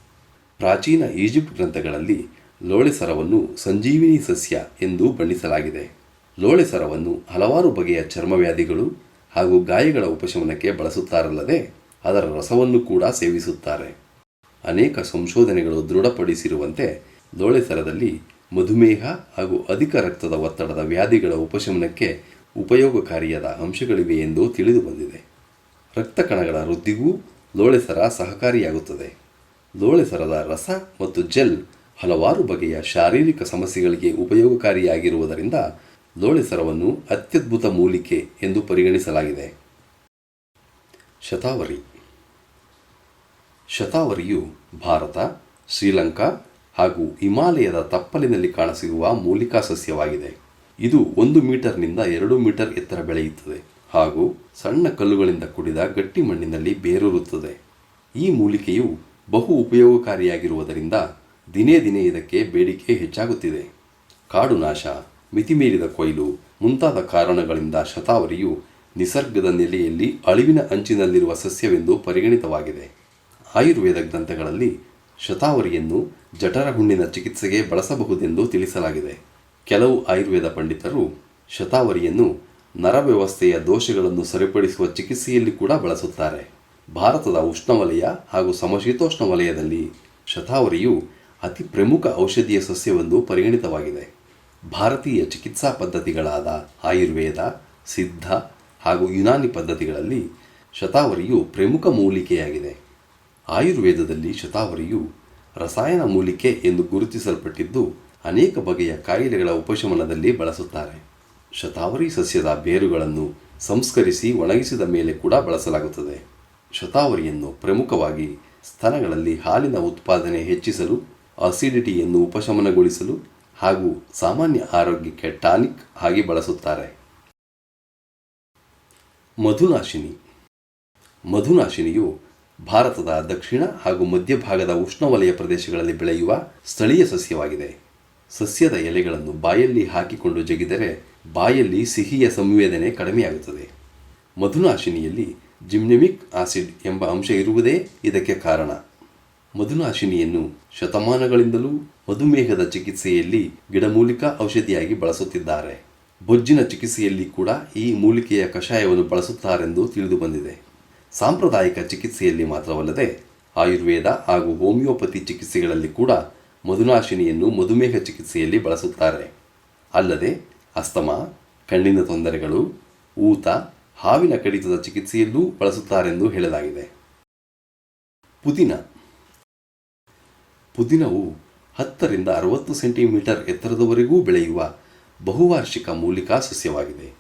ಪ್ರಾಚೀನ ಈಜಿಪ್ಟ್ ಗ್ರಂಥಗಳಲ್ಲಿ ಲೋಳೆ ಸರವನ್ನು ಸಂಜೀವಿನಿ ಸಸ್ಯ ಎಂದು ಬಣ್ಣಿಸಲಾಗಿದೆ. ಲೋಳೆ ಸರವನ್ನು ಹಲವಾರು ಬಗೆಯ ಚರ್ಮವ್ಯಾಧಿಗಳು ಹಾಗೂ ಗಾಯಗಳ ಉಪಶಮನಕ್ಕೆ ಬಳಸುತ್ತಾರಲ್ಲದೆ ಅದರ ರಸವನ್ನು ಕೂಡ ಸೇವಿಸುತ್ತಾರೆ. ಅನೇಕ ಸಂಶೋಧನೆಗಳು ದೃಢಪಡಿಸಿರುವಂತೆ ಲೋಳೆಸರದಲ್ಲಿ ಮಧುಮೇಹ ಹಾಗೂ ಅಧಿಕ ರಕ್ತದ ಒತ್ತಡದ ವ್ಯಾಧಿಗಳ ಉಪಶಮನಕ್ಕೆ ಉಪಯೋಗಕಾರಿಯಾದ ಅಂಶಗಳಿವೆ ಎಂದು ತಿಳಿದು ಬಂದಿದೆ ರಕ್ತ ಕಣಗಳ ವೃದ್ಧಿಗೂ ಲೋಳೆಸರ ಸಹಕಾರಿಯಾಗುತ್ತದೆ. ಲೋಳೆಸರದ ರಸ ಮತ್ತು ಜೆಲ್ ಹಲವಾರು ಬಗೆಯ ಶಾರೀರಿಕ ಸಮಸ್ಯೆಗಳಿಗೆ ಉಪಯೋಗಕಾರಿಯಾಗಿರುವುದರಿಂದ ಲೋಳೆಸರವನ್ನು ಅತ್ಯದ್ಭುತ ಮೂಲಿಕೆ ಎಂದು ಪರಿಗಣಿಸಲಾಗಿದೆ. ಶತಾವರಿ. ಶತಾವರಿಯು ಭಾರತ, ಶ್ರೀಲಂಕಾ ಹಾಗೂ ಹಿಮಾಲಯದ ತಪ್ಪಲಿನಲ್ಲಿ ಕಾಣಸಿಗುವ ಮೂಲಿಕಾ ಸಸ್ಯವಾಗಿದೆ. ಇದು ಒಂದು ಮೀಟರ್ನಿಂದ ಎರಡು ಮೀಟರ್ ಎತ್ತರ ಬೆಳೆಯುತ್ತದೆ ಹಾಗೂ ಸಣ್ಣ ಕಲ್ಲುಗಳಿಂದ ಕೂಡಿದ ಗಟ್ಟಿ ಮಣ್ಣಿನಲ್ಲಿ ಬೇರೂರುತ್ತದೆ. ಈ ಮೂಲಿಕೆಯು ಬಹು ಉಪಯೋಗಕಾರಿಯಾಗಿರುವುದರಿಂದ ದಿನೇ ದಿನೇ ಇದಕ್ಕೆ ಬೇಡಿಕೆ ಹೆಚ್ಚಾಗುತ್ತಿದೆ. ಕಾಡು ನಾಶ. ಮಿತಿಮೀರಿದ ಕೊಯ್ಲು, ಮುಂತಾದ ಕಾರಣಗಳಿಂದ ಶತಾವರಿಯು ನಿಸರ್ಗದ ನೆಲೆಯಲ್ಲಿ ಅಳಿವಿನ ಅಂಚಿನಲ್ಲಿರುವ ಸಸ್ಯವೆಂದು ಪರಿಗಣಿತವಾಗಿದೆ. ಆಯುರ್ವೇದ ಗ್ರಂಥಗಳಲ್ಲಿ ಶತಾವರಿಯನ್ನು ಜಠರ ಹುಣ್ಣಿನ ಚಿಕಿತ್ಸೆಗೆ ಬಳಸಬಹುದೆಂದು ತಿಳಿಸಲಾಗಿದೆ. ಕೆಲವು ಆಯುರ್ವೇದ ಪಂಡಿತರು ಶತಾವರಿಯನ್ನು ನರವ್ಯವಸ್ಥೆಯ ದೋಷಗಳನ್ನು ಸರಿಪಡಿಸುವ ಚಿಕಿತ್ಸೆಯಲ್ಲಿ ಕೂಡ ಬಳಸುತ್ತಾರೆ. ಭಾರತದ ಉಷ್ಣವಲಯ ಹಾಗೂ ಸಮಶೀತೋಷ್ಣ ವಲಯದಲ್ಲಿ ಶತಾವರಿಯು ಅತಿ ಪ್ರಮುಖ ಔಷಧೀಯ ಸಸ್ಯವೆಂದು ಪರಿಗಣಿತವಾಗಿದೆ. ಭಾರತೀಯ ಚಿಕಿತ್ಸಾ ಪದ್ಧತಿಗಳಾದ ಆಯುರ್ವೇದ, ಸಿದ್ಧ ಹಾಗೂ ಯುನಾನಿ ಪದ್ಧತಿಗಳಲ್ಲಿ ಶತಾವರಿಯು ಪ್ರಮುಖ ಮೂಲಿಕೆಯಾಗಿದೆ. ಆಯುರ್ವೇದದಲ್ಲಿ ಶತಾವರಿಯು ರಸಾಯನ ಮೂಲಿಕೆ ಎಂದು ಗುರುತಿಸಲ್ಪಟ್ಟಿದ್ದು, ಅನೇಕ ಬಗೆಯ ಕಾಯಿಲೆಗಳ ಉಪಶಮನದಲ್ಲಿ ಬಳಸುತ್ತಾರೆ. ಶತಾವರಿ ಸಸ್ಯದ ಬೇರುಗಳನ್ನು ಸಂಸ್ಕರಿಸಿ ಒಣಗಿಸಿದ ಮೇಲೆ ಕೂಡ ಬಳಸಲಾಗುತ್ತದೆ. ಶತಾವರಿಯನ್ನು ಪ್ರಮುಖವಾಗಿ ಸ್ತನಗಳಲ್ಲಿ ಹಾಲಿನ ಉತ್ಪಾದನೆ ಹೆಚ್ಚಿಸಲು, ಅಸಿಡಿಟಿಯನ್ನು ಉಪಶಮನಗೊಳಿಸಲು ಹಾಗೂ ಸಾಮಾನ್ಯ ಆರೋಗ್ಯಕ್ಕೆ ಟಾನಿಕ್ ಆಗಿ ಬಳಸುತ್ತಾರೆ. ಮಧುನಾಶಿನಿ. ಮಧುನಾಶಿನಿಯು ಭಾರತದ ದಕ್ಷಿಣ ಹಾಗೂ ಮಧ್ಯಭಾಗದ ಉಷ್ಣವಲಯ ಪ್ರದೇಶಗಳಲ್ಲಿ ಬೆಳೆಯುವ ಸ್ಥಳೀಯ ಸಸ್ಯವಾಗಿದೆ. ಸಸ್ಯದ ಎಲೆಗಳನ್ನು ಬಾಯಲ್ಲಿ ಹಾಕಿಕೊಂಡು ಜಗಿದರೆ ಬಾಯಲ್ಲಿ ಸಿಹಿಯ ಸಂವೇದನೆ ಕಡಿಮೆಯಾಗುತ್ತದೆ. ಮಧುನಾಶಿನಿಯಲ್ಲಿ ಜಿಮ್ನೆಮಿಕ್ ಆಸಿಡ್ ಎಂಬ ಅಂಶ ಇರುವುದೇ ಇದಕ್ಕೆ ಕಾರಣ. ಮಧುನಾಶಿನಿಯನ್ನು ಶತಮಾನಗಳಿಂದಲೂ ಮಧುಮೇಹದ ಚಿಕಿತ್ಸೆಯಲ್ಲಿ ಗಿಡಮೂಲಿಕಾ ಔಷಧಿಯಾಗಿ ಬಳಸುತ್ತಿದ್ದಾರೆ. ಬೊಜ್ಜಿನ ಚಿಕಿತ್ಸೆಯಲ್ಲಿ ಕೂಡ ಈ ಮೂಲಿಕೆಯ ಕಷಾಯವನ್ನು ಬಳಸುತ್ತಾರೆಂದು ತಿಳಿದುಬಂದಿದೆ. ಸಾಂಪ್ರದಾಯಿಕ ಚಿಕಿತ್ಸೆಯಲ್ಲಿ ಮಾತ್ರವಲ್ಲದೆ ಆಯುರ್ವೇದ ಹಾಗೂ ಹೋಮಿಯೋಪತಿ ಚಿಕಿತ್ಸೆಗಳಲ್ಲಿ ಕೂಡ ಮಧುನಾಶಿನಿಯನ್ನು ಮಧುಮೇಹ ಚಿಕಿತ್ಸೆಯಲ್ಲಿ ಬಳಸುತ್ತಾರೆ. ಅಲ್ಲದೆ ಅಸ್ತಮಾ, ಕಣ್ಣಿನ ತೊಂದರೆಗಳು, ಊತ, ಹಾವಿನ ಕಡಿತದ ಚಿಕಿತ್ಸೆಯಲ್ಲೂ ಬಳಸುತ್ತಾರೆಂದು ಹೇಳಲಾಗಿದೆ. ಪುದೀನ. ಪುದೀನವು ಹತ್ತರಿಂದ ಅರವತ್ತು ಸೆಂಟಿಮೀಟರ್ ಎತ್ತರದವರೆಗೂ ಬೆಳೆಯುವ ಬಹುವಾರ್ಷಿಕ ಮೂಲಿಕಾ ಸಸ್ಯವಾಗಿದೆ.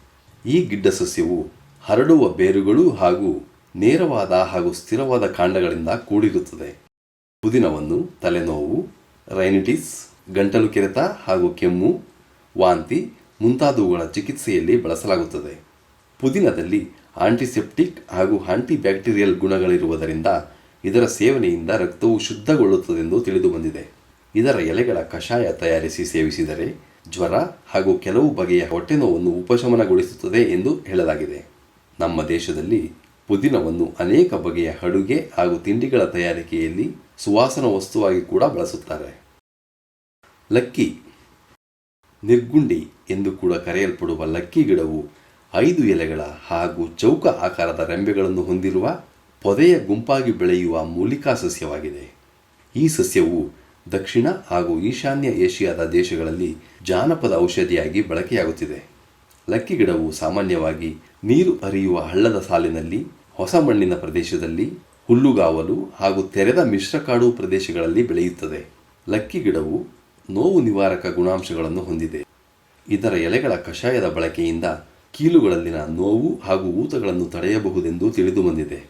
ಈ ಗಿಡ್ಡ ಸಸ್ಯವು ಹರಡುವ ಬೇರುಗಳು ಹಾಗೂ ನೇರವಾದ ಹಾಗೂ ಸ್ಥಿರವಾದ ಕಾಂಡಗಳಿಂದ ಕೂಡಿರುತ್ತದೆ. ಪುದಿನವನ್ನು ತಲೆನೋವು, ರೈನಿಟಿಸ್, ಗಂಟಲು ಕೆರೆತ ಹಾಗೂ ಕೆಮ್ಮು, ವಾಂತಿ ಮುಂತಾದವುಗಳ ಚಿಕಿತ್ಸೆಯಲ್ಲಿ ಬಳಸಲಾಗುತ್ತದೆ. ಪುದೀನದಲ್ಲಿ ಆಂಟಿಸೆಪ್ಟಿಕ್ ಹಾಗೂ ಆಂಟಿಬ್ಯಾಕ್ಟೀರಿಯಲ್ ಗುಣಗಳಿರುವುದರಿಂದ ಇದರ ಸೇವನೆಯಿಂದ ರಕ್ತವು ಶುದ್ಧಗೊಳ್ಳುತ್ತದೆಂದು ತಿಳಿದುಬಂದಿದೆ. ಇದರ ಎಲೆಗಳ ಕಷಾಯ ತಯಾರಿಸಿ ಸೇವಿಸಿದರೆ ಜ್ವರ ಹಾಗೂ ಕೆಲವು ಬಗೆಯ ಹೊಟ್ಟೆನೋವನ್ನು ಉಪಶಮನಗೊಳಿಸುತ್ತದೆ ಎಂದು ಹೇಳಲಾಗಿದೆ. ನಮ್ಮ ದೇಶದಲ್ಲಿ ಪುದೀನವನ್ನು ಅನೇಕ ಬಗೆಯ ಅಡುಗೆ ಹಾಗೂ ತಿಂಡಿಗಳ ತಯಾರಿಕೆಯಲ್ಲಿ ಸುವಾಸನ ವಸ್ತುವಾಗಿ ಕೂಡ ಬಳಸುತ್ತಾರೆ. ಲಕ್ಕಿ, ನಿರ್ಗುಂಡಿ ಎಂದು ಕೂಡ ಕರೆಯಲ್ಪಡುವ ಲಕ್ಕಿ ಗಿಡವು ಐದು ಎಲೆಗಳ ಹಾಗೂ ಚೌಕ ಆಕಾರದ ರೆಂಬೆಗಳನ್ನು ಹೊಂದಿರುವ ಪೊದೆಯ ಗುಂಪಾಗಿ ಬೆಳೆಯುವ ಮೂಲಿಕಾ ಸಸ್ಯವಾಗಿದೆ. ಈ ಸಸ್ಯವು ದಕ್ಷಿಣ ಹಾಗೂ ಈಶಾನ್ಯ ಏಷ್ಯಾದ ದೇಶಗಳಲ್ಲಿ ಜಾನಪದ ಔಷಧಿಯಾಗಿ ಬಳಕೆಯಾಗುತ್ತಿದೆ. ಲಕ್ಕಿ ಗಿಡವು ಸಾಮಾನ್ಯವಾಗಿ ನೀರು ಹರಿಯುವ ಹಳ್ಳದ ಸಾಲಿನಲ್ಲಿ, ಹೊಸ ಮಣ್ಣಿನ ಪ್ರದೇಶದಲ್ಲಿ, ಹುಲ್ಲುಗಾವಲು ಹಾಗೂ ತೆರೆದ ಮಿಶ್ರಕಾಡು ಪ್ರದೇಶಗಳಲ್ಲಿ ಬೆಳೆಯುತ್ತದೆ. ಲಕ್ಕಿ ಗಿಡವು ನೋವು ನಿವಾರಕ ಗುಣಾಂಶಗಳನ್ನು ಹೊಂದಿದೆ. ಇದರ ಎಲೆಗಳ ಕಷಾಯದ ಬಳಕೆಯಿಂದ ಕೀಲುಗಳಲ್ಲಿನ ನೋವು ಹಾಗೂ ಊತಗಳನ್ನು ತಡೆಯಬಹುದೆಂದು ತಿಳಿದುಬಂದಿದೆ.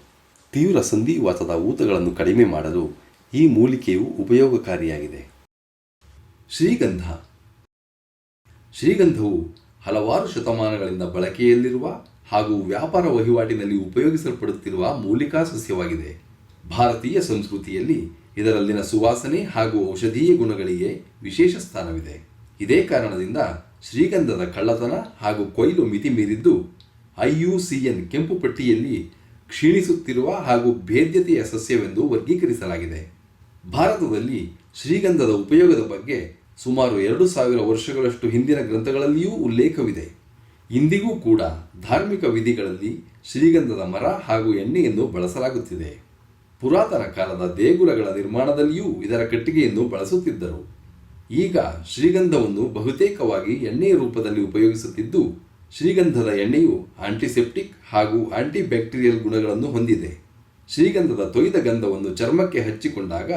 ತೀವ್ರ ಸಂಧಿವಾತದ ಊತಗಳನ್ನು ಕಡಿಮೆ ಮಾಡಲು ಈ ಮೂಲಿಕೆಯು ಉಪಯೋಗಕಾರಿಯಾಗಿದೆ. ಶ್ರೀಗಂಧ. ಶ್ರೀಗಂಧವು ಹಲವಾರು ಶತಮಾನಗಳಿಂದ ಬಳಕೆಯಲ್ಲಿರುವ ಹಾಗೂ ವ್ಯಾಪಾರ ವಹಿವಾಟಿನಲ್ಲಿ ಉಪಯೋಗಿಸಲ್ಪಡುತ್ತಿರುವ ಮೂಲಿಕಾ ಸಸ್ಯವಾಗಿದೆ. ಭಾರತೀಯ ಸಂಸ್ಕೃತಿಯಲ್ಲಿ ಇದರಲ್ಲಿನ ಸುವಾಸನೆ ಹಾಗೂ ಔಷಧೀಯ ಗುಣಗಳಿಗೆ ವಿಶೇಷ ಸ್ಥಾನವಿದೆ. ಇದೇ ಕಾರಣದಿಂದ ಶ್ರೀಗಂಧದ ಕಳ್ಳತನ ಹಾಗೂ ಕೊಯ್ಲು ಮಿತಿ ಮೀರಿದ್ದು ಎನ್ ಕೆಂಪು ಪಟ್ಟಿಯಲ್ಲಿ ಕ್ಷೀಣಿಸುತ್ತಿರುವ ಹಾಗೂ ಭೇದ್ಯತೆಯ ಸಸ್ಯವೆಂದು ವರ್ಗೀಕರಿಸಲಾಗಿದೆ. ಭಾರತದಲ್ಲಿ ಶ್ರೀಗಂಧದ ಉಪಯೋಗದ ಬಗ್ಗೆ ಸುಮಾರು ಎರಡು ಸಾವಿರ ವರ್ಷಗಳಷ್ಟು ಹಿಂದಿನ ಗ್ರಂಥಗಳಲ್ಲಿಯೂ ಉಲ್ಲೇಖವಿದೆ. ಇಂದಿಗೂ ಕೂಡ ಧಾರ್ಮಿಕ ವಿಧಿಗಳಲ್ಲಿ ಶ್ರೀಗಂಧದ ಮರ ಹಾಗೂ ಎಣ್ಣೆಯನ್ನು ಬಳಸಲಾಗುತ್ತಿದೆ. ಪುರಾತನ ಕಾಲದ ದೇಗುಲಗಳ ನಿರ್ಮಾಣದಲ್ಲಿಯೂ ಇದರ ಕಟ್ಟಿಗೆಯನ್ನು ಬಳಸುತ್ತಿದ್ದರು. ಈಗ ಶ್ರೀಗಂಧವನ್ನು ಬಹುತೇಕವಾಗಿ ಎಣ್ಣೆಯ ರೂಪದಲ್ಲಿ ಉಪಯೋಗಿಸುತ್ತಿದ್ದು, ಶ್ರೀಗಂಧದ ಎಣ್ಣೆಯು ಆಂಟಿಸೆಪ್ಟಿಕ್ ಹಾಗೂ ಆಂಟಿಬ್ಯಾಕ್ಟೀರಿಯಲ್ ಗುಣಗಳನ್ನು ಹೊಂದಿದೆ. ಶ್ರೀಗಂಧದ ತೊಯ್ದ ಗಂಧವನ್ನು ಚರ್ಮಕ್ಕೆ ಹಚ್ಚಿಕೊಂಡಾಗ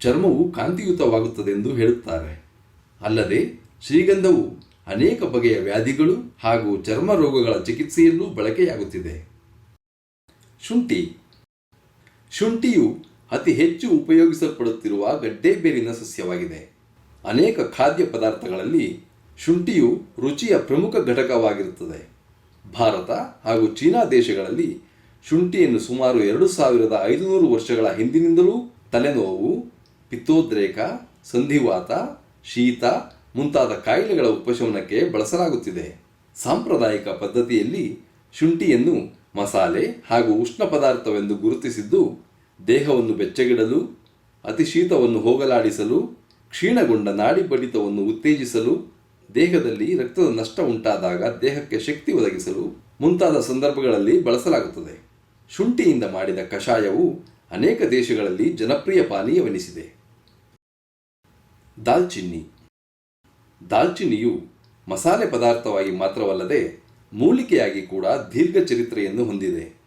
ಚರ್ಮವು ಕಾಂತಿಯುತವಾಗುತ್ತದೆಂದು ಹೇಳುತ್ತಾರೆ. ಅಲ್ಲದೆ ಶ್ರೀಗಂಧವು ಅನೇಕ ಬಗೆಯ ವ್ಯಾಧಿಗಳು ಹಾಗೂ ಚರ್ಮ ರೋಗಗಳ ಚಿಕಿತ್ಸೆಯಲ್ಲೂ ಬಳಕೆಯಾಗುತ್ತಿದೆ. ಶುಂಠಿ. ಶುಂಠಿಯು ಅತಿ ಹೆಚ್ಚು ಉಪಯೋಗಿಸಲ್ಪಡುತ್ತಿರುವ ಗಡ್ಡೆಬೇರಿನ ಸಸ್ಯವಾಗಿದೆ. ಅನೇಕ ಖಾದ್ಯ ಪದಾರ್ಥಗಳಲ್ಲಿ ಶುಂಠಿಯು ರುಚಿಯ ಪ್ರಮುಖ ಘಟಕವಾಗಿರುತ್ತದೆ. ಭಾರತ ಹಾಗೂ ಚೀನಾ ದೇಶಗಳಲ್ಲಿ ಶುಂಠಿಯನ್ನು ಸುಮಾರು ಎರಡು ಸಾವಿರದ ಐದುನೂರು ವರ್ಷಗಳ ಹಿಂದಿನಿಂದಲೂ ತಲೆನೋವು, ಪಿತ್ತೋದ್ರೇಕ, ಸಂಧಿವಾತ, ಶೀತ ಮುಂತಾದ ಕಾಯಿಲೆಗಳ ಉಪಶಮನಕ್ಕೆ ಬಳಸಲಾಗುತ್ತಿದೆ. ಸಾಂಪ್ರದಾಯಿಕ ಪದ್ಧತಿಯಲ್ಲಿ ಶುಂಠಿಯನ್ನು ಮಸಾಲೆ ಹಾಗೂ ಉಷ್ಣ ಪದಾರ್ಥವೆಂದು ಗುರುತಿಸಿದ್ದು, ದೇಹವನ್ನು ಬೆಚ್ಚಗಿಡಲು ಅತಿ ಶೀತವನ್ನು ಹೋಗಲಾಡಿಸಲು, ಕ್ಷೀಣಗೊಂಡ ನಾಡಿ ಬಡಿತವನ್ನು ಉತ್ತೇಜಿಸಲು, ದೇಹದಲ್ಲಿ ರಕ್ತದ ನಷ್ಟ ಉಂಟಾದಾಗ ದೇಹಕ್ಕೆ ಶಕ್ತಿ ಒದಗಿಸಲು ಮುಂತಾದ ಸಂದರ್ಭಗಳಲ್ಲಿ ಬಳಸಲಾಗುತ್ತದೆ. ಶುಂಠಿಯಿಂದ ಮಾಡಿದ ಕಷಾಯವು ಅನೇಕ ದೇಶಗಳಲ್ಲಿ ಜನಪ್ರಿಯ ಪಾನೀಯವೆನಿಸಿದೆ. ದಾಲ್ಚಿನ್ನಿ. ದಾಲ್ಚಿನ್ನಿಯು ಮಸಾಲೆ ಪದಾರ್ಥವಾಗಿ ಮಾತ್ರವಲ್ಲದೆ ಮೂಲಿಕೆಯಾಗಿ ಕೂಡ ದೀರ್ಘ ಚರಿತ್ರೆಯನ್ನು ಹೊಂದಿದೆ.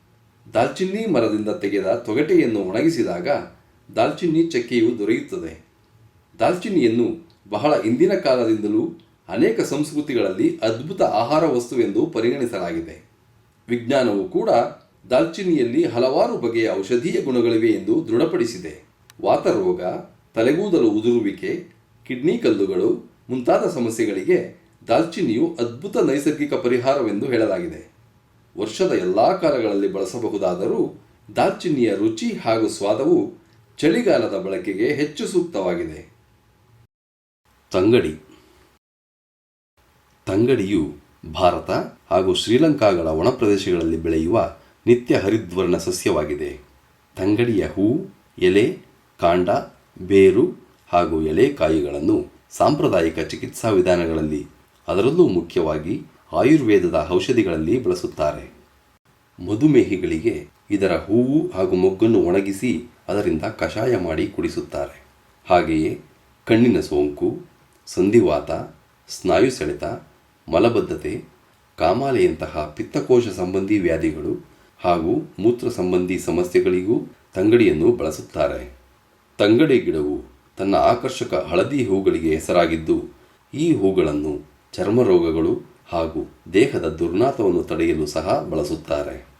ದಾಲ್ಚಿನ್ನಿ ಮರದಿಂದ ತೆಗೆದ ತೊಗಟೆಯನ್ನು ಒಣಗಿಸಿದಾಗ ದಾಲ್ಚಿನ್ನಿ ಚಕ್ಕೆಯು ದೊರೆಯುತ್ತದೆ. ದಾಲ್ಚಿನ್ನಿಯನ್ನು ಬಹಳ ಇಂದಿನ ಕಾಲದಿಂದಲೂ ಅನೇಕ ಸಂಸ್ಕೃತಿಗಳಲ್ಲಿ ಅದ್ಭುತ ಆಹಾರ ವಸ್ತುವೆಂದು ಪರಿಗಣಿಸಲಾಗಿದೆ. ವಿಜ್ಞಾನವು ಕೂಡ ದಾಲ್ಚಿನ್ನಿಯಲ್ಲಿ ಹಲವಾರು ಬಗೆಯ ಔಷಧೀಯ ಗುಣಗಳಿವೆ ಎಂದು ದೃಢಪಡಿಸಿದೆ. ವಾತರೋಗ, ತಲೆಗೂದಲು ಉದುರುವಿಕೆ, ಕಿಡ್ನಿ ಕಲ್ಲುಗಳು ಮುಂತಾದ ಸಮಸ್ಯೆಗಳಿಗೆ ದಾಲ್ಚಿನ್ನಿಯು ಅದ್ಭುತ ನೈಸರ್ಗಿಕ ಪರಿಹಾರವೆಂದು ಹೇಳಲಾಗಿದೆ. ವರ್ಷದ ಎಲ್ಲ ಕಾಲಗಳಲ್ಲಿ ಬಳಸಬಹುದಾದರೂ ದಾಲ್ಚಿನ್ನಿಯ ರುಚಿ ಹಾಗೂ ಸ್ವಾದವು ಚಳಿಗಾಲದ ಬಳಕೆಗೆ ಹೆಚ್ಚು ಸೂಕ್ತವಾಗಿದೆ. ತಂಗಡಿ. ತಂಗಡಿಯು ಭಾರತ ಹಾಗೂ ಶ್ರೀಲಂಕಾಗಳ ಒಣ ಪ್ರದೇಶಗಳಲ್ಲಿ ಬೆಳೆಯುವ ನಿತ್ಯ ಹರಿದ್ವರ್ಣ ಸಸ್ಯವಾಗಿದೆ. ತಂಗಡಿಯ ಹೂ, ಎಲೆ, ಕಾಂಡ, ಬೇರು ಹಾಗೂ ಎಲೆ ಕಾಯಿಗಳನ್ನು ಸಾಂಪ್ರದಾಯಿಕ ಚಿಕಿತ್ಸಾ ವಿಧಾನಗಳಲ್ಲಿ, ಅದರಲ್ಲೂ ಮುಖ್ಯವಾಗಿ ಆಯುರ್ವೇದದ ಔಷಧಿಗಳಲ್ಲಿ ಬಳಸುತ್ತಾರೆ. ಮಧುಮೇಹಿಗಳಿಗೆ ಇದರ ಹೂವು ಹಾಗೂ ಮೊಗ್ಗನ್ನು ಒಣಗಿಸಿ ಅದರಿಂದ ಕಷಾಯ ಮಾಡಿ ಕುಡಿಸುತ್ತಾರೆ. ಹಾಗೆಯೇ ಕಣ್ಣಿನ ಸೋಂಕು, ಸಂಧಿವಾತ, ಸ್ನಾಯು ಸೆಳೆತ, ಮಲಬದ್ಧತೆ, ಕಾಮಾಲೆಯಂತಹ ಪಿತ್ತಕೋಶ ಸಂಬಂಧಿ ವ್ಯಾಧಿಗಳು ಹಾಗೂ ಮೂತ್ರ ಸಂಬಂಧಿ ಸಮಸ್ಯೆಗಳಿಗೂ ತಂಗಡಿಯನ್ನು ಬಳಸುತ್ತಾರೆ. ತಂಗಡಿ ಗಿಡವು ತನ್ನ ಆಕರ್ಷಕ ಹಳದಿ ಹೂಗಳಿಗೆ ಹೆಸರಾಗಿದ್ದು, ಈ ಹೂಗಳನ್ನು ಚರ್ಮರೋಗಗಳು ಹಾಗೂ ದೇಹದ ದುರ್ನಾತವನ್ನು ತಡೆಯಲು ಸಹ ಬಳಸುತ್ತಾರೆ.